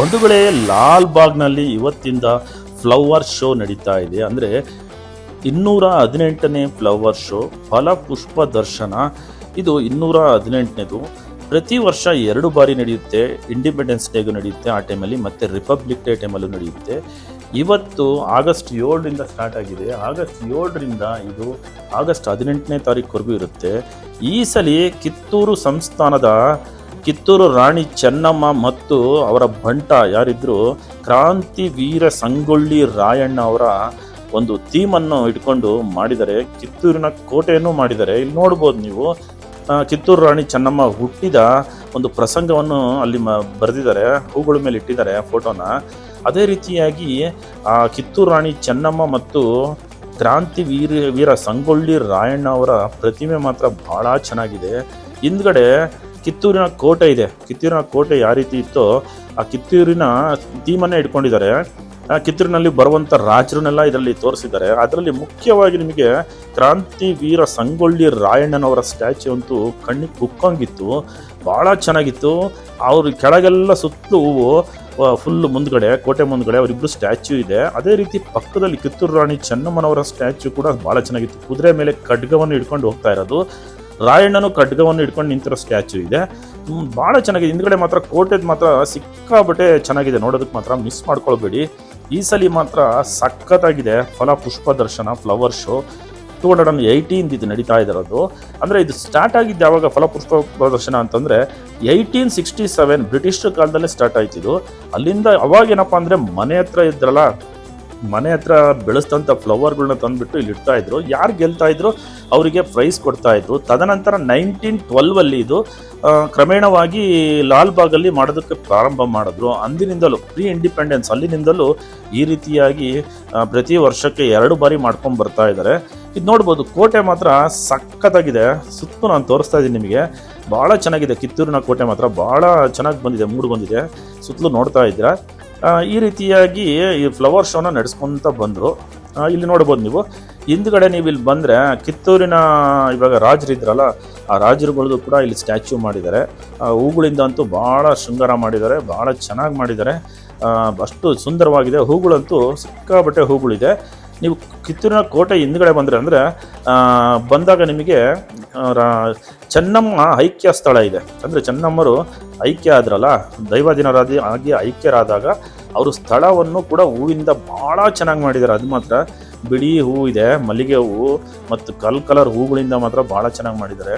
ಬಂಧುಗಳೇ, ಲಾಲ್ ಬಾಗ್ನಲ್ಲಿ ಇವತ್ತಿಂದ flower show ನಡೀತಾ ಇದೆ. ಅಂದರೆ ಇನ್ನೂರ ಹದಿನೆಂಟನೇ ಫ್ಲವರ್ ಶೋ ಫಲಪುಷ್ಪ ದರ್ಶನ. ಇದು ಇನ್ನೂರ ಹದಿನೆಂಟನೇದು. ಪ್ರತಿ ವರ್ಷ ಎರಡು ಬಾರಿ ನಡೆಯುತ್ತೆ. ಇಂಡಿಪೆಂಡೆನ್ಸ್ ಡೇಗೂ ನಡೆಯುತ್ತೆ ಆ ಟೈಮಲ್ಲಿ, ಮತ್ತು ರಿಪಬ್ಲಿಕ್ ಡೇ ಟೈಮಲ್ಲೂ ನಡೆಯುತ್ತೆ. ಇವತ್ತು ಆಗಸ್ಟ್ ಏಳರಿಂದ ಸ್ಟಾರ್ಟ್ ಆಗಿದೆ. ಆಗಸ್ಟ್ ಏಳರಿಂದ ಇದು ಆಗಸ್ಟ್ ಹದಿನೆಂಟನೇ ತಾರೀಕುವರೆಗೂ ಇರುತ್ತೆ. ಈ ಸಲ ಕಿತ್ತೂರು ಸಂಸ್ಥಾನದ ಕಿತ್ತೂರು ರಾಣಿ ಚೆನ್ನಮ್ಮ ಮತ್ತು ಅವರ ಬಂಟ ಯಾರಿದ್ರು ಕ್ರಾಂತಿ ವೀರ ಸಂಗೊಳ್ಳಿ ರಾಯಣ್ಣ ಅವರ ಒಂದು ಥೀಮನ್ನು ಇಟ್ಕೊಂಡು ಮಾಡಿದ್ದಾರೆ ಕಿತ್ತೂರಿನ ಕೋಟೆಯನ್ನು ಮಾಡಿದ್ದಾರೆ ಇಲ್ಲಿ ನೋಡ್ಬೋದು ನೀವು. ಕಿತ್ತೂರು ರಾಣಿ ಚೆನ್ನಮ್ಮ ಹುಟ್ಟಿದ ಒಂದು ಪ್ರಸಂಗವನ್ನು ಅಲ್ಲಿ ಮ, ಬರೆದಿದ್ದಾರೆ, ಹೂಗಳ ಮೇಲೆ ಇಟ್ಟಿದ್ದಾರೆ ಫೋಟೋನ ಅದೇ ರೀತಿಯಾಗಿ ಆ ಕಿತ್ತೂರು ರಾಣಿ ಚೆನ್ನಮ್ಮ ಮತ್ತು ಕ್ರಾಂತಿ ವೀರ ವೀರ ಸಂಗೊಳ್ಳಿ ರಾಯಣ್ಣ ಅವರ ಪ್ರತಿಮೆ ಮಾತ್ರ ಭಾಳ ಚೆನ್ನಾಗಿದೆ. ಹಿಂದ್ಗಡೆ ಕಿತ್ತೂರಿನ ಕೋಟೆ ಇದೆ. ಕಿತ್ತೂರಿನ ಕೋಟೆ ಯಾವ ರೀತಿ ಇತ್ತೋ, ಆ ಕಿತ್ತೂರಿನ ಥೀಮನ್ನೇ ಇಟ್ಕೊಂಡಿದ್ದಾರೆ. ಆ ಕಿತ್ತೂರಿನಲ್ಲಿ ಬರುವಂಥ ರಾಜರನ್ನೆಲ್ಲ ಇದರಲ್ಲಿ ತೋರಿಸಿದ್ದಾರೆ. ಅದರಲ್ಲಿ ಮುಖ್ಯವಾಗಿ ನಿಮಗೆ ಕ್ರಾಂತಿ ವೀರ ಸಂಗೊಳ್ಳಿ ರಾಯಣ್ಣನವರ ಸ್ಟ್ಯಾಚ್ಯು ಅಂತೂ ಕಣ್ಣಿಗೆ ಕುಕ್ಕಂಗಿತ್ತು. ಭಾಳ ಚೆನ್ನಾಗಿತ್ತು. ಅವ್ರ ಕೆಳಗೆಲ್ಲ ಸುತ್ತಲೂ ಫುಲ್ ಮುಂದ್ಗಡೆ, ಕೋಟೆ ಮುಂದ್ಗಡೆ ಅವರಿಬ್ಬರು ಸ್ಟ್ಯಾಚ್ಯೂ ಇದೆ. ಅದೇ ರೀತಿ ಪಕ್ಕದಲ್ಲಿ ಕಿತ್ತೂರು ರಾಣಿ ಚೆನ್ನಮ್ಮನವರ ಸ್ಟ್ಯಾಚ್ಯೂ ಕೂಡ ಭಾಳ ಚೆನ್ನಾಗಿತ್ತು. ಕುದುರೆ ಮೇಲೆ ಖಡ್ಗವನ್ನು ಇಟ್ಕೊಂಡು ಹೋಗ್ತಾ ಇರೋದು. ರಾಯಣ್ಣನು ಖಡ್ಗವನ್ನು ಇಟ್ಕೊಂಡು ನಿಂತಿರೋ ಸ್ಟ್ಯಾಚು ಇದೆ. ಭಾಳ ಚೆನ್ನಾಗಿದೆ. ಹಿಂದ್ಗಡೆ ಮಾತ್ರ ಕೋಟೆದು ಮಾತ್ರ ಸಿಕ್ಕಾಬಟ್ಟೆ ಚೆನ್ನಾಗಿದೆ. ನೋಡೋದಕ್ಕೆ ಮಾತ್ರ ಮಿಸ್ ಮಾಡ್ಕೊಳ್ಬೇಡಿ. ಈ ಸಲ ಮಾತ್ರ ಸಖತ್ತಾಗಿದೆ. ಫಲ, ಪುಷ್ಪ ದರ್ಶನ flower show two hundred and eighteen ಇದು ನಡೀತಾ ಇರೋದು. ಅಂದರೆ ಇದು ಸ್ಟಾರ್ಟ್ ಆಗಿದ್ದು ಯಾವಾಗ ಫಲಪುಷ್ಪ ಪ್ರದರ್ಶನ ಅಂತಂದರೆ ಏಯ್ಟೀನ್ ಸಿಕ್ಸ್ಟಿ ಸೆವೆನ್ ಬ್ರಿಟಿಷ್ ಕಾಲದಲ್ಲೇ ಸ್ಟಾರ್ಟ್ ಆಯ್ತಿದ್ದು ಅಲ್ಲಿಂದ ಅವಾಗ ಏನಪ್ಪ ಅಂದರೆ ಮನೆ ಹತ್ರ ಇದ್ರಲ್ಲ ಮನೆ ಹತ್ರ ಬೆಳೆಸ್ತಂಥ ಫ್ಲವರ್ಗಳನ್ನ ತಂದುಬಿಟ್ಟು ಇಲ್ಲಿ ಇಡ್ತಾ ಇದ್ರು. ಯಾರು ಗೆಲ್ತಾ ಇದ್ರು? ಅವರಿಗೆ ಪ್ರೈಸ್ ಕೊಡ್ತಾ ಇದ್ರು. ತದನಂತರ ನೈನ್ಟೀನ್ ಟ್ವೆಲ್ವಲ್ಲಿ ಇದು ಕ್ರಮೇಣವಾಗಿ ಲಾಲ್ಬಾಗಲ್ಲಿ ಮಾಡೋದಕ್ಕೆ ಪ್ರಾರಂಭ ಮಾಡಿದ್ರು. ಅಂದಿನಿಂದಲೂ ಪ್ರೀ ಇಂಡಿಪೆಂಡೆನ್ಸ್ ಅಲ್ಲಿನಿಂದಲೂ ಈ ರೀತಿಯಾಗಿ ಪ್ರತಿ ವರ್ಷಕ್ಕೆ ಎರಡು ಬಾರಿ ಮಾಡ್ಕೊಂಡು ಬರ್ತಾ ಇದ್ದಾರೆ ಇದು ನೋಡ್ಬೋದು, ಕೋಟೆ ಮಾತ್ರ ಸಖತ್ತಾಗಿದೆ. ಸುತ್ತು ನಾನು ತೋರಿಸ್ತಾ ಇದ್ದೀನಿ ನಿಮಗೆ. ಭಾಳ ಚೆನ್ನಾಗಿದೆ. ಕಿತ್ತೂರಿನ ಕೋಟೆ ಮಾತ್ರ ಭಾಳ ಚೆನ್ನಾಗಿ ಬಂದಿದೆ, ಮೂಡಿ ಬಂದಿದೆ. ಸುತ್ತಲೂ ನೋಡ್ತಾ ಇದ್ದೀರಾ? ಈ ರೀತಿಯಾಗಿ ಈ ಫ್ಲವರ್ ಶೋನ ನಡೆಸ್ಕೊಂತ ಬಂದರು. ಇಲ್ಲಿ ನೋಡ್ಬೋದು ನೀವು. ಹಿಂದ್ಗಡೆ ನೀವು ಇಲ್ಲಿ ಬಂದರೆ ಕಿತ್ತೂರಿನ ಇವಾಗ ರಾಜರಿದ್ರಲ್ಲ ಆ ರಾಜರುಗಳದ್ದು ಕೂಡ ಇಲ್ಲಿ ಸ್ಟ್ಯಾಚ್ಯೂ ಮಾಡಿದ್ದಾರೆ. ಹೂಗಳಿಂದ ಅಂತೂ ಭಾಳ ಶೃಂಗಾರ ಮಾಡಿದ್ದಾರೆ, ಭಾಳ ಚೆನ್ನಾಗಿ ಮಾಡಿದ್ದಾರೆ. ಅಷ್ಟು ಸುಂದರವಾಗಿದೆ. ಹೂಗಳಂತೂ ಸಿಕ್ಕಾಬಟ್ಟೆ ಹೂಗಳಿದೆ. ನೀವು ಕಿತ್ತೂರಿನ ಕೋಟೆ ಹಿಂದ್ಗಡೆ ಬಂದರೆ ಅಂದರೆ ಬಂದಾಗ ನಿಮಗೆ ಚೆನ್ನಮ್ಮ ಐಕ್ಯ ಸ್ಥಳ ಇದೆ. ಅಂದರೆ ಚೆನ್ನಮ್ಮರು ಐಕ್ಯ ಆದ್ರಲ್ಲ ದೈವಾಧೀನರಾದಿ ಆಗಿ ಐಕ್ಯರಾದಾಗ ಅವರು ಸ್ಥಳವನ್ನು ಕೂಡ ಹೂವಿಂದ ಭಾಳ ಚೆನ್ನಾಗಿ ಮಾಡಿದ್ದಾರೆ ಅದು ಮಾತ್ರ ಬಿಳಿ ಹೂವು ಇದೆ, ಮಲ್ಲಿಗೆ ಹೂವು ಮತ್ತು ಕಲ್ ಕಲರ್ ಹೂಗಳಿಂದ ಮಾತ್ರ ಭಾಳ ಚೆನ್ನಾಗಿ ಮಾಡಿದ್ದಾರೆ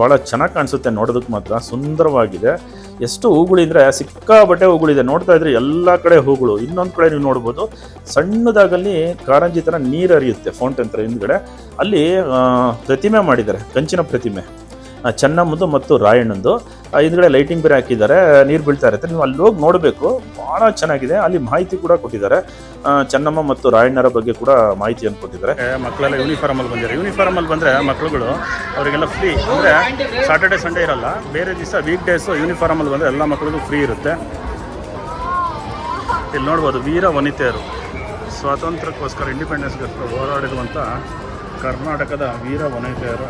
ಭಾಳ ಚೆನ್ನಾಗಿ ಕಾಣಿಸುತ್ತೆ ನೋಡೋದಕ್ಕೆ ಮಾತ್ರ, ಸುಂದರವಾಗಿದೆ. ಎಷ್ಟು ಹೂಗಳಿದ್ರೆ ಸಿಕ್ಕಾಬಟ್ಟೆ ಹೂಗಳಿದೆ ನೋಡ್ತಾ ಇದ್ರೆ ಎಲ್ಲ ಕಡೆ ಹೂಗಳು. ಇನ್ನೊಂದು ಕಡೆ ನೀವು ನೋಡ್ಬೋದು, ಸಣ್ಣದಾಗಲ್ಲಿ ಕಾರಂಜಿ ಥರ ನೀರು ಹರಿಯುತ್ತೆ, ಫೌಂಟೇನ್ ಥರ ಹಿಂದ್ಗಡೆ. ಅಲ್ಲಿ ಪ್ರತಿಮೆ ಮಾಡಿದ್ದಾರೆ ಕಂಚಿನ ಪ್ರತಿಮೆ. ಚೆನ್ನಮ್ಮದು ಮತ್ತು ರಾಯಣ್ಣಂದು. ಹಿಂದ್ಗಡೆ ಲೈಟಿಂಗ್ ಬೇರೆ ಹಾಕಿದ್ದಾರೆ, ನೀರು ಬೀಳ್ತಾ ಇರುತ್ತೆ. ನೀವು ಅಲ್ಲಿ ಹೋಗಿ ನೋಡಬೇಕು ಭಾಳ ಚೆನ್ನಾಗಿದೆ. ಅಲ್ಲಿ ಮಾಹಿತಿ ಕೂಡ ಕೊಟ್ಟಿದ್ದಾರೆ. ಚೆನ್ನಮ್ಮ ಮತ್ತು ರಾಯಣ್ಣರ ಬಗ್ಗೆ ಕೂಡ ಮಾಹಿತಿಯನ್ನು ಕೊಟ್ಟಿದ್ದಾರೆ. ಮಕ್ಕಳೆಲ್ಲ ಯೂನಿಫಾರ್ಮಲ್ಲಿ ಬಂದಿದ್ದಾರೆ. ಯೂನಿಫಾರ್ಮ್ ಅಲ್ಲಿ ಬಂದರೆ ಮಕ್ಕಳುಗಳು ಅವರಿಗೆಲ್ಲ ಫ್ರೀ ಅಂದರೆ ಸಾಟರ್ಡೆ ಸಂಡೇ ಇರಲ್ಲ. ಬೇರೆ ದಿವಸ ವೀಕ್ ಡೇಸು ಯೂನಿಫಾರ್ಮಲ್ಲಿ ಬಂದರೆ ಎಲ್ಲ ಮಕ್ಕಳಿಗೂ ಫ್ರೀ ಇರುತ್ತೆ. ಇಲ್ಲಿ ನೋಡ್ಬೋದು, ವೀರ ವನಿತೆಯರು. ಸ್ವಾತಂತ್ರ್ಯಕ್ಕೋಸ್ಕರ ಇಂಡಿಪೆಂಡೆನ್ಸ್ಗೋಸ್ಕರ ಹೋರಾಡಿರುವಂಥ ಕರ್ನಾಟಕದ ವೀರ ವನಿತೆಯರ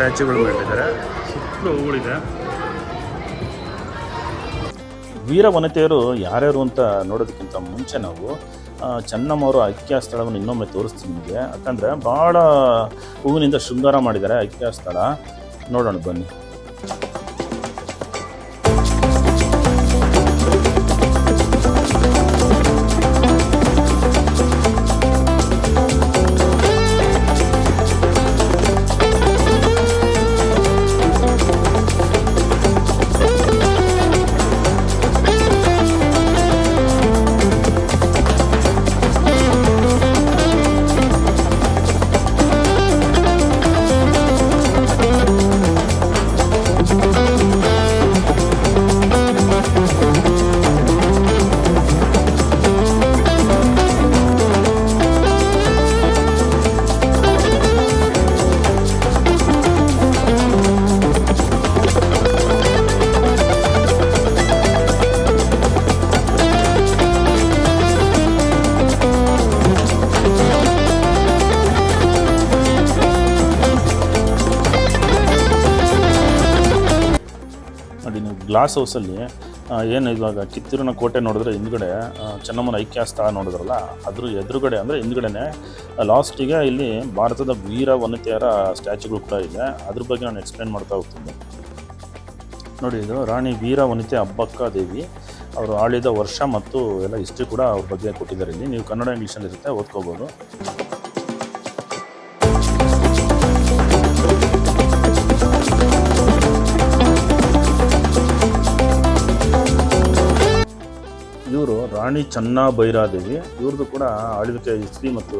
ಸ್ಟ್ಯಾಚ್ಯೂಗಳು ಮಾಡಿದ್ದಾರೆ. ಸುತ್ತಲೂ ಹೂಗಳಿದೆ. ವೀರ ವನಿತೆಯರು ಯಾರ್ಯಾರು ಅಂತ ನೋಡೋದಕ್ಕಿಂತ ಮುಂಚೆ ನಾವು ಚೆನ್ನಮ್ಮ ಚೆನ್ನಮ್ಮವರ ಐಕ್ಯ ಸ್ಥಳವನ್ನು ಇನ್ನೊಮ್ಮೆ ತೋರಿಸ್ತೀನಿ ನಿಮಗೆ. ಯಾಕಂದರೆ ಭಾಳ ಹೂವಿನಿಂದ ಶೃಂಗಾರ ಮಾಡಿದ್ದಾರೆ ಐಕ್ಯ ಸ್ಥಳ. ನೋಡೋಣ ಬನ್ನಿ. ಗ್ಲಾಸ್ ಹೌಸಲ್ಲಿ ಏನು ಇವಾಗ ಕಿತ್ತೂರಿನ ಕೋಟೆ ನೋಡಿದ್ರೆ ಹಿಂದ್ಗಡೆ ಚೆನ್ನಮ್ಮನ ಐಕ್ಯ ಸ್ಥಳ ನೋಡಿದ್ರಲ್ಲ, ಅದ್ರ ಎದುರುಗಡೆ ಅಂದರೆ ಹಿಂದ್ಗಡೆನೆ ಲಾಸ್ಟಿಗೆ ಇಲ್ಲಿ ಭಾರತದ ವೀರ ವನಿತೆಯರ ಸ್ಟ್ಯಾಚುಗಳು ಕೂಡ ಇದೆ. ಅದ್ರ ಬಗ್ಗೆ ನಾನು ಎಕ್ಸ್ಪ್ಲೇನ್ ಮಾಡ್ತಾ ಹೋಗ್ತೀನಿ. ನೋಡಿ, ಇದು ರಾಣಿ ವೀರ ವನಿತೆ ಅಬ್ಬಕ್ಕ ದೇವಿ, ಅವರು ಆಳಿದ ವರ್ಷ ಮತ್ತು ಎಲ್ಲ ಹಿಸ್ಟ್ರಿ ಕೂಡ ಅವ್ರ ಬಗ್ಗೆ ಕೊಟ್ಟಿದ್ದಾರೆ ಇಲ್ಲಿ. ನೀವು ಕನ್ನಡ ಇಂಗ್ಲೀಷಲ್ಲಿ ಇರುತ್ತೆ, ಓದ್ಕೋಬೋದು. ರಾಣಿ ಚೆನ್ನಭೈರಾದೇವಿ ಇವ್ರದ್ದು ಕೂಡ ಆಳ್ವಿಕೆ ಹಿಸ್ಟ್ರಿ ಮತ್ತು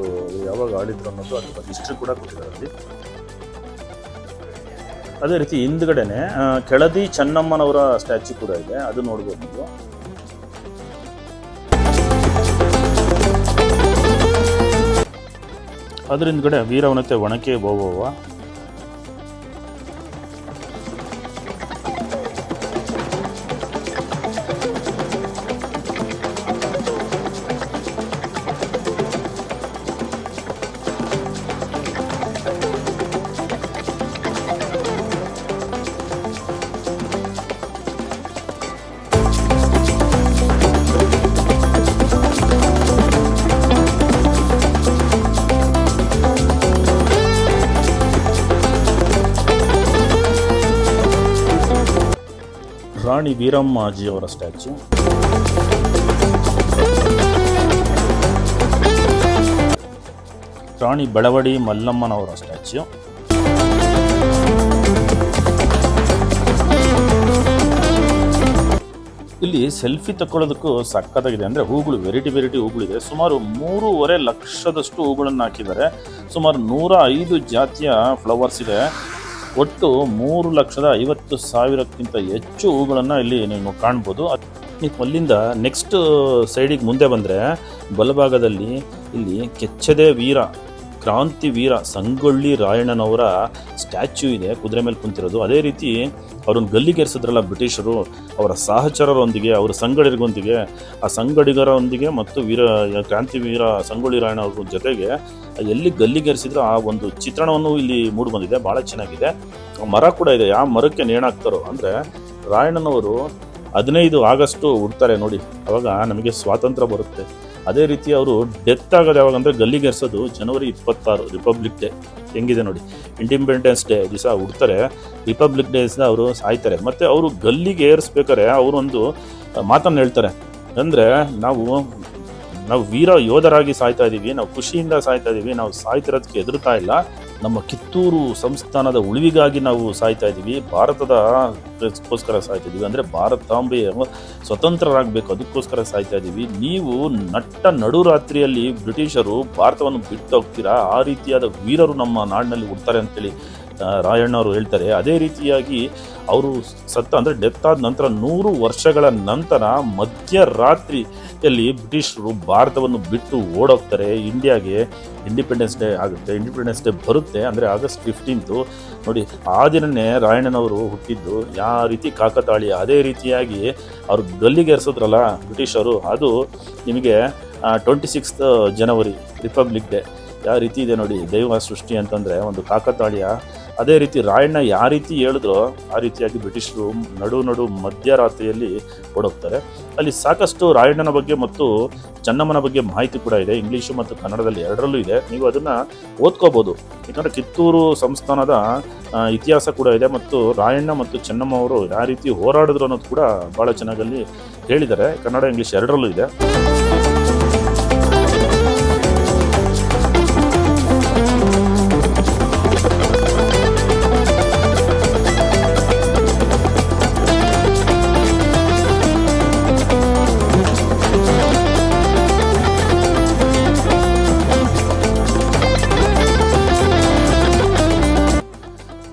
ಯಾವಾಗ ಆಳಿದ್ರು ಅನ್ನೋದು ಅದ್ರ ಹಿಸ್ಟ್ರಿ ಕೂಡ ಕೊಟ್ಟಿದ್ದಾರೆ ಅಲ್ಲಿ. ಅದೇ ರೀತಿ ಹಿಂದ್ಗಡೆನೆ ಕೆಳದಿ ಚೆನ್ನಮ್ಮನವರ ಸ್ಟ್ಯಾಚ್ಯೂ ಕೂಡ ಇದೆ, ಅದು ನೋಡ್ಬೋದು ನೀವು. ಅದ್ರ ಹಿಂದ್ಗಡೆ ವೀರವನತೆ ಒಣಕೆ ಓವವ್ವ ರಾಣಿ ವೀರಮ್ಮಾಜಿಯವರ ಸ್ಟ್ಯಾಚ್ಯೂ. ರಾಣಿ ಬೆಳವಡಿ ಮಲ್ಲಮ್ಮನವರ ಸ್ಟ್ಯಾಚ್ಯೂ. ಇಲ್ಲಿ ಸೆಲ್ಫಿ ತಗೊಳ್ಳೋದಕ್ಕೂ ಸಕ್ಕತ್ತಾಗಿದೆ. ಅಂದರೆ ಹೂಗಳು, ವೆರೈಟಿ ವೆರೈಟಿ ಹೂಗಳಿದೆ. ಸುಮಾರು ಮೂರುವರೆ ಲಕ್ಷದಷ್ಟು ಹೂಗಳನ್ನು ಹಾಕಿದ್ದಾರೆ. ಸುಮಾರು ನೂರ ಐದು ಜಾತಿಯ ಫ್ಲವರ್ಸ್ ಇದೆ. ಒಟ್ಟು ಮೂರು ಲಕ್ಷದ ಐವತ್ತು ಸಾವಿರಕ್ಕಿಂತ ಹೆಚ್ಚು ಹೂಗಳನ್ನು ಇಲ್ಲಿ ನೀವು ಕಾಣ್ಬೋದು. ನೀವು ಅಲ್ಲಿಂದ ನೆಕ್ಸ್ಟ್ ಸೈಡಿಗೆ ಮುಂದೆ ಬಂದರೆ ಬಲಭಾಗದಲ್ಲಿ ಇಲ್ಲಿ ಕೆಚ್ಚದೆ ವೀರ ಕ್ರಾಂತಿ ವೀರ ಸಂಗೊಳ್ಳಿ ರಾಯಣ್ಣನವರ ಸ್ಟ್ಯಾಚ್ಯು ಇದೆ, ಕುದುರೆ ಮೇಲೆ ಕುಂತಿರೋದು. ಅದೇ ರೀತಿ ಅವ್ರನ್ನ ಗಲ್ಲಿಗೇರಿಸಿದ್ರಲ್ಲ ಬ್ರಿಟಿಷರು, ಅವರ ಸಹಚರರೊಂದಿಗೆ, ಅವರ ಸಂಗಡಿಗರೊಂದಿಗೆ, ಆ ಸಂಗಡಿಗರೊಂದಿಗೆ ಮತ್ತು ವೀರ ಕ್ರಾಂತಿ ವೀರ ಸಂಗೊಳ್ಳಿ ರಾಯಣ್ಣ ಅವ್ರ ಜೊತೆಗೆ ಎಲ್ಲಿ ಗಲ್ಲಿಗೇರಿಸಿದ್ರು ಆ ಒಂದು ಚಿತ್ರಣವನ್ನು ಇಲ್ಲಿ ಮೂಡಿ ಬಂದಿದೆ ಭಾಳ ಚೆನ್ನಾಗಿದೆ ಮರ ಕೂಡ ಇದೆ, ಯಾವ ಮರಕ್ಕೆ ನೇಣಾಕ್ತಾರೋ. ಅಂದರೆ ರಾಯಣ್ಣನವರು ಹದಿನೈದು ಆಗಸ್ಟು ಹುಡ್ತಾರೆ ನೋಡಿ, ಅವಾಗ ನಮಗೆ ಸ್ವಾತಂತ್ರ್ಯ ಬರುತ್ತೆ. ಅದೇ ರೀತಿ ಅವರು ಡೆತ್ ಆಗೋದು ಯಾವಾಗ ಅಂದರೆ ಗಲ್ಲಿಗೆರ್ಸೋದು ಜನವರಿ ಇಪ್ಪತ್ತಾರು ರಿಪಬ್ಲಿಕ್ ಡೇ ಹೆಂಗಿದೆ ನೋಡಿ. ಇಂಡಿಪೆಂಡೆನ್ಸ್ ಡೇ ದಿವಸ ಹುಡ್ತಾರೆ. ರಿಪಬ್ಲಿಕ್ ಡೇಸ್ನ ಅವರು ಸಾಯ್ತಾರೆ. ಮತ್ತು ಅವರು ಗಲ್ಲಿಗೆ ಏರಿಸ್ಬೇಕಾದ್ರೆ ಅವರೊಂದು ಮಾತನ್ನು ಹೇಳ್ತಾರೆ. ಅಂದರೆ ನಾವು ನಾವು ವೀರ ಯೋಧರಾಗಿ ಸಾಯ್ತಾ ಇದ್ದೀವಿ ನಾವು ಖುಷಿಯಿಂದ ಸಾಯ್ತಾ ಇದ್ದೀವಿ ನಾವು ಸಾಯ್ತಿರೋದಕ್ಕೆ ಹೆದರ್ತಾ ಇಲ್ಲ. ನಮ್ಮ ಕಿತ್ತೂರು ಸಂಸ್ಥಾನದ ಉಳಿವಿಗಾಗಿ ನಾವು ಸಾಯ್ತಾ ಇದ್ದೀವಿ, ಭಾರತದ ಗೋಸ್ಕರ ಸಾಯ್ತಾ ಇದ್ದೀವಿ. ಅಂದರೆ ಭಾರತಾಂಬೆಯ ಸ್ವತಂತ್ರರಾಗಬೇಕು, ಅದಕ್ಕೋಸ್ಕರ ಸಾಯ್ತಾ ಇದ್ದೀವಿ. ನೀವು ನಟ್ಟ ನಡುರಾತ್ರಿಯಲ್ಲಿ ಬ್ರಿಟಿಷರು ಭಾರತವನ್ನು ಬಿಟ್ಟು ಹೋಗ್ತೀರಾ ಆ ರೀತಿಯಾದ ವೀರರು ನಮ್ಮ ನಾಡಿನಲ್ಲಿ ಹುಡ್ತಾರೆ ಅಂತೇಳಿ ಆ, ರಾಯಣ್ಣ ಅವರು ಹೇಳ್ತಾರೆ. ಅದೇ ರೀತಿಯಾಗಿ ಅವರು ಸತ್ತ ಅಂದರೆ ಡೆತ್ ಆದ ನಂತರ ನೂರು ವರ್ಷಗಳ ನಂತರ ಮಧ್ಯರಾತ್ರಿಯಲ್ಲಿ ಬ್ರಿಟಿಷರು ಭಾರತವನ್ನು ಬಿಟ್ಟು ಓಡೋಗ್ತಾರೆ. ಇಂಡಿಯಾಗೆ ಇಂಡಿಪೆಂಡೆನ್ಸ್ ಡೇ ಆಗುತ್ತೆ. ಇಂಡಿಪೆಂಡೆನ್ಸ್ ಡೇ ಬರುತ್ತೆ ಅಂದರೆ ಆಗಸ್ಟ್ ಫಿಫ್ಟೀನ್ತು ನೋಡಿ ಆ ದಿನನೇ ರಾಯಣ್ಣನವರು ಹುಟ್ಟಿದ್ದು. ಯಾವ ರೀತಿ ಕಾಕತಾಳೀಯ. ಅದೇ ರೀತಿಯಾಗಿ ಅವರು ಗಲ್ಲಿಗೇರಿಸಿದ್ರಲ್ಲ ಬ್ರಿಟಿಷರು ಅದು ನಿಮಗೆ twenty sixth January republic day ಯಾವ ರೀತಿ ಇದೆ ನೋಡಿ ದೈವ ಸೃಷ್ಟಿ ಅಂತಂದರೆ ಒಂದು ಕಾಕತಾಳೀಯ ಅದೇ ರೀತಿ ರಾಯಣ್ಣ ಯಾವ ರೀತಿ ಹೇಳಿದ್ರೋ ಆ ರೀತಿಯಾಗಿ ಬ್ರಿಟಿಷರು ನಡು ನಡು ಮಧ್ಯರಾತ್ರಿಯಲ್ಲಿ ಓಡೋಗ್ತಾರೆ. ಅಲ್ಲಿ ಸಾಕಷ್ಟು ರಾಯಣ್ಣನ ಬಗ್ಗೆ ಮತ್ತು ಚೆನ್ನಮ್ಮನ ಬಗ್ಗೆ ಮಾಹಿತಿ ಕೂಡ ಇದೆ. ಇಂಗ್ಲೀಷು ಮತ್ತು ಕನ್ನಡದಲ್ಲಿ ಎರಡರಲ್ಲೂ ಇದೆ. ನೀವು ಅದನ್ನು ಓದ್ಕೋಬೋದು. ಯಾಕಂದರೆ ಕಿತ್ತೂರು ಸಂಸ್ಥಾನದ ಇತಿಹಾಸ ಕೂಡ ಇದೆ ಮತ್ತು ರಾಯಣ್ಣ ಮತ್ತು ಚೆನ್ನಮ್ಮ ಅವರು ಯಾವ ರೀತಿ ಹೋರಾಡಿದ್ರು ಅನ್ನೋದು ಕೂಡ ಭಾಳ ಚೆನ್ನಾಗಲ್ಲಿ ಹೇಳಿದ್ದಾರೆ. ಕನ್ನಡ, ಇಂಗ್ಲೀಷ್ ಎರಡರಲ್ಲೂ ಇದೆ.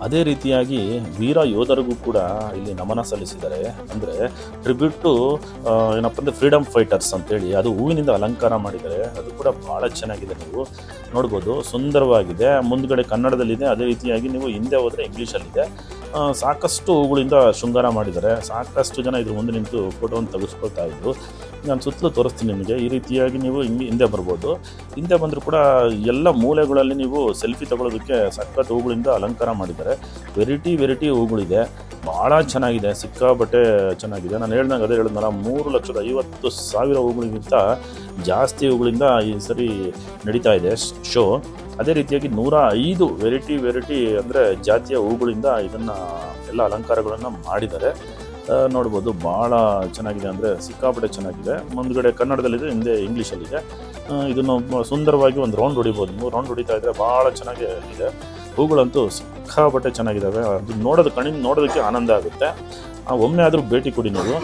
ಅದೇ ರೀತಿಯಾಗಿ ವೀರ ಯೋಧರಿಗೂ ಕೂಡ ಇಲ್ಲಿ ನಮನ ಸಲ್ಲಿಸಿದ್ದಾರೆ. ಅಂದರೆ ಟ್ರಿಬ್ಯೂಟ್ ಏನಪ್ಪ ಅಂದರೆ ಫ್ರೀಡಮ್ ಫೈಟರ್ಸ್ ಅಂತೇಳಿ ಅದು ಹೂವಿನಿಂದ ಅಲಂಕಾರ ಮಾಡಿದ್ದಾರೆ. ಅದು ಕೂಡ ಭಾಳ ಚೆನ್ನಾಗಿದೆ ನೀವು ನೋಡ್ಬೋದು. ಸುಂದರವಾಗಿದೆ. ಮುಂದ್ಗಡೆ ಕನ್ನಡದಲ್ಲಿದೆ. ಅದೇ ರೀತಿಯಾಗಿ ನೀವು ಹಿಂದೆ ಹೋದರೆ ಇಂಗ್ಲೀಷಲ್ಲಿದೆ. ಸಾಕಷ್ಟು ಹೂಗಳಿಂದ ಶೃಂಗಾರ ಮಾಡಿದ್ದಾರೆ. ಸಾಕಷ್ಟು ಜನ ಇದ್ರ ಮುಂದೆ ನಿಂತು ಫೋಟೋವನ್ನು ತೆಗೆಸ್ಕೊಳ್ತಾ ಇದ್ರು. ನಾನು ಸುತ್ತಲೂ ತೋರಿಸ್ತೀನಿ ನಿಮಗೆ. ಈ ರೀತಿಯಾಗಿ ನೀವು ಹಿಂಗೆ ಹಿಂದೆ ಬರ್ಬೋದು. ಹಿಂದೆ ಬಂದರೂ ಕೂಡ ಎಲ್ಲ ಮೂಲೆಗಳಲ್ಲಿ ನೀವು ಸೆಲ್ಫಿ ತಗೊಳ್ಳೋದಕ್ಕೆ ಸಖತ್ ಹೂಗಳಿಂದ ಅಲಂಕಾರ ಮಾಡಿದ್ದಾರೆ. ವೆರೈಟಿ ವೆರೈಟಿ ಹೂಗಳಿದೆ. ಭಾಳ ಚೆನ್ನಾಗಿದೆ. ಸಿಕ್ಕಾಬಟ್ಟೆ ಚೆನ್ನಾಗಿದೆ. ನಾನು ಹೇಳ್ದಂಗೆ ಅದೇ ಹೇಳಿದ್ನಲ್ಲ, ಮೂರು ಲಕ್ಷದ ಐವತ್ತು ಸಾವಿರ ಹೂಗಳಿಗಿಂತ ಜಾಸ್ತಿ ಹೂಗಳಿಂದ ಈ ಸರಿ ನಡೀತಾ ಇದೆ ಶೋ. ಅದೇ ರೀತಿಯಾಗಿ ನೂರ ಐದು ವೆರೈಟಿ ವೆರೈಟಿ ಅಂದರೆ ಜಾತಿಯ ಹೂಗಳಿಂದ ಇದನ್ನು ಎಲ್ಲ ಅಲಂಕಾರಗಳನ್ನು ಮಾಡಿದ್ದಾರೆ. ನೋಡ್ಬೋದು. ಭಾಳ ಚೆನ್ನಾಗಿದೆ ಅಂದರೆ ಸಿಕ್ಕಾಪಟ್ಟೆ ಚೆನ್ನಾಗಿದೆ. ಮುಂದ್ಗಡೆ ಕನ್ನಡದಲ್ಲಿದೆ, ಹಿಂದೆ ಇಂಗ್ಲೀಷಲ್ಲಿದೆ. ಇದನ್ನು ಸುಂದರವಾಗಿ ಒಂದು ರೌಂಡ್ ಹೊಡಿಬೋದು ನೀವು. ರೌಂಡ್ ಹೊಡಿತಾ ಇದ್ರೆ ಭಾಳ ಚೆನ್ನಾಗಿ ಇದೆ. ಹೂಗಳಂತೂ ಸಿಕ್ಕಾಪಟ್ಟೆ ಚೆನ್ನಾಗಿದ್ದಾವೆ ಅದು ನೋಡೋದು ಕಣ್ಣಿನ ನೋಡೋದಕ್ಕೆ ಆನಂದ ಆಗುತ್ತೆ. ಒಮ್ಮೆ ಆದರೂ ಭೇಟಿ ಕೊಡಿ ನೀವು.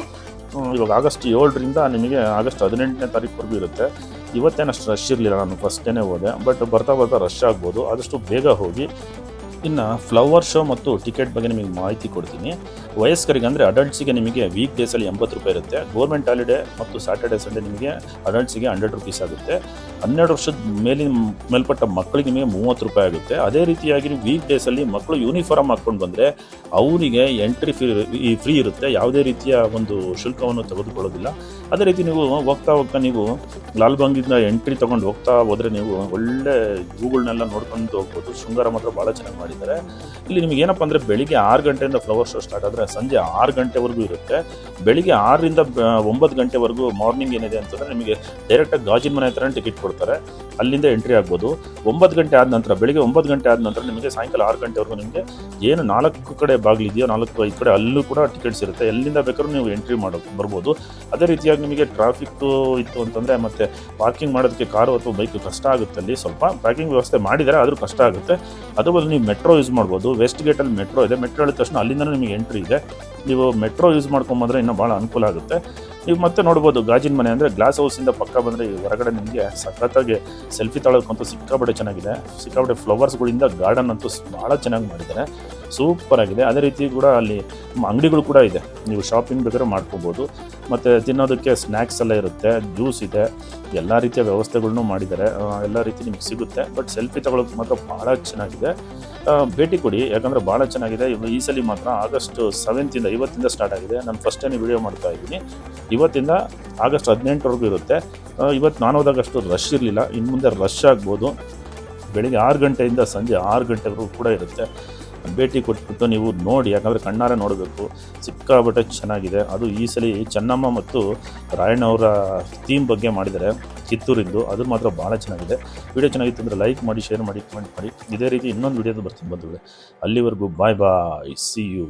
ಇವಾಗ ಆಗಸ್ಟ್ ಏಳರಿಂದ ನಿಮಗೆ ಆಗಸ್ಟ್ ಹದಿನೆಂಟನೇ ತಾರೀಕುವರೆಗೂ ಇರುತ್ತೆ. ಇವತ್ತೇನಷ್ಟು ರಶ್ ಇರಲಿಲ್ಲ. ನಾನು ಫಸ್ಟ್ ಹೋದೆ. ಬಟ್ ಬರ್ತಾ ಬರ್ತಾ ರಶ್ ಆಗ್ಬೋದು. ಆದಷ್ಟು ಬೇಗ ಹೋಗಿ ಇನ್ನು ಫ್ಲವರ್ ಶೋ ಮತ್ತು ಟಿಕೆಟ್ ಬಗ್ಗೆ ನಿಮಗೆ ಮಾಹಿತಿ ಕೊಡ್ತೀನಿ. ವಯಸ್ಕರಿಗೆ ಅಂದರೆ ಅಡಲ್ಟ್ಸಿಗೆ ನಿಮಗೆ ವೀಕ್ ಡೇಸಲ್ಲಿ ಎಂಬತ್ತು ರೂಪಾಯಿ ಇರುತ್ತೆ. ಗೌರ್ಮೆಂಟ್ ಹಾಲಿಡೇ ಮತ್ತು ಸ್ಯಾಟರ್ಡೆ ಸಂಡೇ ನಿಮಗೆ ಅಡಲ್ಟ್ಸಿಗೆ ಹಂಡ್ರೆಡ್ ರುಪೀಸ್ ಆಗುತ್ತೆ. ಹನ್ನೆರಡು ವರ್ಷದ ಮೇಲಿನ ಮೇಲ್ಪಟ್ಟ ಮಕ್ಕಳಿಗೆ ನಿಮಗೆ ಮೂವತ್ತು ರೂಪಾಯಿ ಆಗುತ್ತೆ. ಅದೇ ರೀತಿಯಾಗಿ ವೀಕ್ ಡೇಸಲ್ಲಿ ಮಕ್ಕಳು ಯೂನಿಫಾರ್ಮ್ ಹಾಕ್ಕೊಂಡು ಬಂದರೆ ಅವರಿಗೆ ಎಂಟ್ರಿ ಫ್ರೀ ಫ್ರೀ ಇರುತ್ತೆ. ಯಾವುದೇ ರೀತಿಯ ಒಂದು ಶುಲ್ಕವನ್ನು ತೆಗೆದುಕೊಳ್ಳೋದಿಲ್ಲ. ಅದೇ ರೀತಿ ನೀವು ಹೋಗ್ತಾ ಹೋಗ್ತಾ ನೀವು ಲಾಲ್ಬಾಂಗಿಂದ ಎಂಟ್ರಿ ತೊಗೊಂಡು ಹೋಗ್ತಾ ಹೋದರೆ ನೀವು ಒಳ್ಳೆ ಹೂಗಳನ್ನೆಲ್ಲ ನೋಡ್ಕೊಂಡು ಹೋಗ್ಬೋದು. ಶೃಂಗಾರ ಮಾತ್ರ ಭಾಳ ಚೆನ್ನಾಗಿ ಮಾಡಿದ್ದಾರೆ. ಇಲ್ಲಿ ನಿಮಗೆ ಏನಪ್ಪ ಅಂದರೆ ಬೆಳಿಗ್ಗೆ ಆರು ಗಂಟೆಯಿಂದ ಫ್ಲವರ್ ಶೋ ಸ್ಟಾರ್ಟ್ ಆದರೆ ಸಂಜೆ ಆರು ಗಂಟೆವರೆಗೂ ಇರುತ್ತೆ. ಬೆಳಿಗ್ಗೆ ಆರರಿಂದ ಒಂಬತ್ತು ಗಂಟೆವರೆಗೂ ಮಾರ್ನಿಂಗ್ ಏನಿದೆ ಅಂತಂದರೆ ನಿಮಗೆ ಡೈರೆಕ್ಟಾಗಿ ಗಾಜಿನ ಮನೆ ಹತ್ರ ಟಿಕೆಟ್ ಕೊಡ್ತಾರೆ. ಅಲ್ಲಿಂದ ಎಂಟ್ರಿ ಆಗ್ಬೋದು. ಒಂಬತ್ತು ಗಂಟೆ ಆದ ನಂತರ, ಬೆಳಿಗ್ಗೆ ಒಂಬತ್ತು ಗಂಟೆ ಆದ ನಂತರ ನಿಮಗೆ ಸಾಯಂಕಾಲ ಆರು ಗಂಟೆವರೆಗೂ ನಿಮಗೆ ಏನು ನಾಲ್ಕು ಕಡೆ ಬಾಗಿಲಿದೆಯೋ, ನಾಲ್ಕು ಐದು ಕಡೆ ಅಲ್ಲೂ ಕೂಡ ಟಿಕೆಟ್ಸ್ ಇರುತ್ತೆ. ಎಲ್ಲಿಂದ ಬೇಕಾದ್ರೂ ನೀವು ಎಂಟ್ರಿ ಮಾಡೋ, ಬರ್ಬೋದು. ಅದೇ ರೀತಿಯಾಗಿ ನಿಮಗೆ ಟ್ರಾಫಿಕ್ ಇತ್ತು ಅಂತಂದರೆ ಮತ್ತೆ ಪಾರ್ಕಿಂಗ್ ಮಾಡೋದಕ್ಕೆ ಕಾರು ಅಥವಾ ಬೈಕ್ ಕಷ್ಟ ಆಗುತ್ತೆ ಅಲ್ಲಿ. ಸ್ವಲ್ಪ ಪ್ಯಾಕಿಂಗ್ ವ್ಯವಸ್ಥೆ ಮಾಡಿದರೆ ಆದರೂ ಕಷ್ಟ ಆಗುತ್ತೆ. ಅದು ಬದಲು ನೀವು ಮೆಟ್ರೋ ಯೂಸ್ ಮಾಡ್ಬೋದು. ವೆಸ್ಟ್ ಗೇಟಲ್ಲಿ ಮೆಟ್ರೋ ಇದೆ. ಮೆಟ್ರೋ ಹೇಳಿದ ತಕ್ಷಣ ಅಲ್ಲಿಂದ ನಿಮಗೆ ಎಂಟ್ರಿ ಇದೆ. ನೀವು ಮೆಟ್ರೋ ಯೂಸ್ ಮಾಡ್ಕೊಂಬಂದ್ರೆ ಇನ್ನೂ ಭಾಳ ಅನುಕೂಲ ಆಗುತ್ತೆ. ನೀವು ಮತ್ತೆ ನೋಡ್ಬೋದು, ಗಾಜಿನ ಮನೆ ಅಂದರೆ ಗ್ಲಾಸ್ ಹೌಸಿಂದ ಪಕ್ಕ ಬಂದರೆ ಹೊರಗಡೆ ನಿಮಗೆ ಸಖತ್ತಾಗಿ ಸೆಲ್ಫಿ ತೊಗೊಳಕ್ಕಂತೂ ಸಿಕ್ಕಾಪಟ್ಟೆ ಚೆನ್ನಾಗಿದೆ. ಸಿಕ್ಕಾಪಟ್ಟೆ ಫ್ಲವರ್ಸ್ಗಳಿಂದ ಗಾರ್ಡನ್ ಅಂತೂ ಭಾಳ ಚೆನ್ನಾಗಿ ಮಾಡಿದ್ದಾರೆ. ಸೂಪರ್ ಆಗಿದೆ. ಅದೇ ರೀತಿ ಕೂಡ ಅಲ್ಲಿ ಅಂಗಡಿಗಳು ಕೂಡ ಇದೆ. ನೀವು ಶಾಪಿಂಗ್ ಬೇಕಾದ್ರೆ ಮಾಡ್ಕೋಬೋದು. ಮತ್ತು ತಿನ್ನೋದಕ್ಕೆ ಸ್ನ್ಯಾಕ್ಸ್ ಎಲ್ಲ ಇರುತ್ತೆ ಜ್ಯೂಸ್ ಇದೆ. ಎಲ್ಲ ರೀತಿಯ ವ್ಯವಸ್ಥೆಗಳನ್ನೂ ಮಾಡಿದ್ದಾರೆ. ಎಲ್ಲ ರೀತಿ ನಿಮ್ಗೆ ಸಿಗುತ್ತೆ. ಬಟ್ ಸೆಲ್ಫಿ ತಗೊಳ್ಳೋಕೆ ಮಾತ್ರ ಭಾಳ ಚೆನ್ನಾಗಿದೆ. ಭೇಟಿ ಕೊಡಿ. ಯಾಕಂದರೆ ಭಾಳ ಚೆನ್ನಾಗಿದೆ. ಈ ಸಲ ಮಾತ್ರ ಆಗಸ್ಟ್ ಸೆವೆಂತಿಂದ ಇವತ್ತಿಂದ ಸ್ಟಾರ್ಟ್ ಆಗಿದೆ. ನಾನು ಫಸ್ಟ್ ಟೈಮ್ ವಿಡಿಯೋ ಮಾಡ್ತಾ ಇದ್ದೀನಿ. ಇವತ್ತಿಂದ ಆಗಸ್ಟ್ ಹದಿನೆಂಟರವರೆಗೂ ಇರುತ್ತೆ. ಇವತ್ತು ನಾನು ಹೋದಾಗ ಅಷ್ಟು ರಶ್ ಇರಲಿಲ್ಲ. ಇನ್ನು ಮುಂದೆ ರಶ್ ಆಗ್ಬೋದು. ಬೆಳಿಗ್ಗೆ ಆರು ಗಂಟೆಯಿಂದ ಸಂಜೆ ಆರು ಗಂಟೆವರೆಗೂ ಕೂಡ ಇರುತ್ತೆ. ಭೇಟಿ ಕೊಟ್ಬಿಟ್ಟು ನೀವು ನೋಡಿ, ಯಾಕಂದರೆ ಕಣ್ಣಾರೆ ನೋಡಬೇಕು. ಸಿಕ್ಕಾಬಟ್ಟೆ ಚೆನ್ನಾಗಿದೆ. ಅದು ಈ ಸಲ ಚೆನ್ನಮ್ಮ ಮತ್ತು ರಾಯಣ್ಣ ಅವರ ಥೀಮ್ ಬಗ್ಗೆ ಮಾಡಿದರೆ ಕಿತ್ತೂರಿಂದು. ಅದು ಮಾತ್ರ ಭಾಳ ಚೆನ್ನಾಗಿದೆ. ವಿಡಿಯೋ ಚೆನ್ನಾಗಿತ್ತು ಅಂದರೆ ಲೈಕ್ ಮಾಡಿ ಶೇರ್ ಮಾಡಿ ಕಮೆಂಟ್ ಮಾಡಿ. ಇದೇ ರೀತಿ ಇನ್ನೊಂದು ವಿಡಿಯೋದು ಬರ್ತೀನಿ ಬಂಧುಗಳೇ. ಅಲ್ಲಿವರೆಗೂ ಬಾಯ್ ಬಾಯ್ ಸಿ ಯು